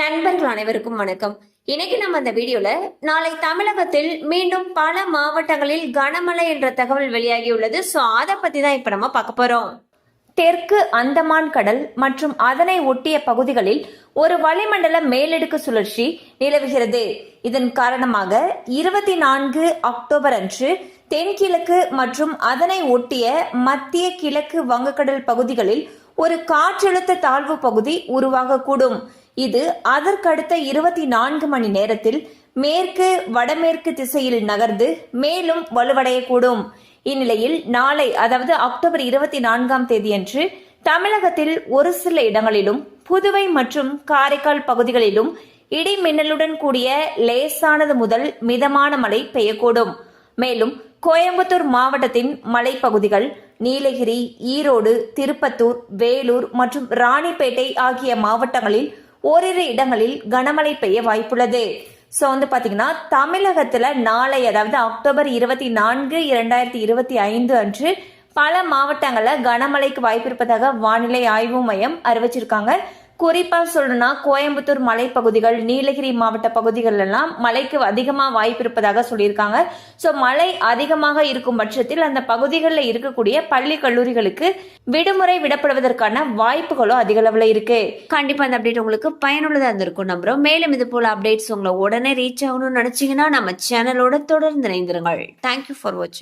நண்பர்கள் அனைவருக்கும் வணக்கம். இன்னைக்கு நம்ம அந்த வீடியோல நாளை தமிழகத்தில் மீண்டும் பல மாவட்டங்களில் கனமழை என்ற தகவல் வெளியாகியுள்ளது. சோ அதை பத்தி தான் இப்ப நம்ம பார்க்க போறோம். தெற்கு அந்தமான் கடல் மற்றும் அதனை ஒட்டிய பகுதிகளில் ஒரு வளிமண்டல மேலடுக்கு சுழற்சி நிலவுகிறது. இதன் காரணமாக இருபத்தி நான்கு அக்டோபர் அன்று தென்கிழக்கு மற்றும் அதனை ஒட்டிய மத்திய கிழக்கு வங்கக்கடல் பகுதிகளில் ஒரு காற்றழுத்த தாழ்வு பகுதி உருவாகக்கூடும். இது அதற்கடுத்த இருபத்தி நான்கு மணி நேரத்தில் மேற்கு வடமேற்கு திசையில் நகர்ந்து மேலும் வலுவடையக்கூடும். இந்நிலையில் நாளை அதாவது அக்டோபர் இருபத்தி நான்காம் தேதியன்று தமிழகத்தில் ஒரு சில இடங்களிலும் புதுவை மற்றும் காரைக்கால் பகுதிகளிலும் இடி மின்னலுடன் கூடிய லேசானது முதல் மிதமான மழை பெய்யக்கூடும். மேலும் கோயம்புத்தூர் மாவட்டத்தின் மலைப்பகுதிகள் நீலகிரி ஈரோடு திருப்பத்தூர் வேலூர் மற்றும் ராணிப்பேட்டை ஆகிய மாவட்டங்களில் ஓரிரு இடங்களில் கனமழை பெய்ய வாய்ப்புள்ளது. ஸோ வந்து பார்த்தீங்கன்னா தமிழகத்தில் நாளை அதாவது அக்டோபர் இருபத்தி நான்கு இரண்டாயிரத்தி இருபத்தி ஐந்து அன்று பல மாவட்டங்களில் கனமழைக்கு வாய்ப்பு இருப்பதாக வானிலை ஆய்வு மையம் அறிவிச்சிருக்காங்க. குறிப்பாக சொல்லணும்னா கோயம்புத்தூர் மலைப்பகுதிகள் நீலகிரி மாவட்ட பகுதிகள் எல்லாம் மழைக்கு அதிகமாக வாய்ப்பு இருப்பதாக சொல்லியிருக்காங்க. ஸோ மழை அதிகமாக இருக்கும் பட்சத்தில் அந்த பகுதிகளில் இருக்கக்கூடிய பள்ளி கல்லூரிகளுக்கு விடுமுறை விடப்படுவதற்கான வாய்ப்புகளும் அதிக அளவில் இருக்கு. கண்டிப்பாக அந்த அப்டேட் உங்களுக்கு பயனுள்ளதாக இருந்திருக்கும் நம்புறோம். மேலும் இது போல அப்டேட்ஸ் உங்களை உடனே ரீச் ஆகணும்னு நினைச்சீங்கன்னா நம்ம சேனலோட தொடர்ந்து இணைந்திருங்கள். தேங்க்யூ ஃபார் வாட்சிங்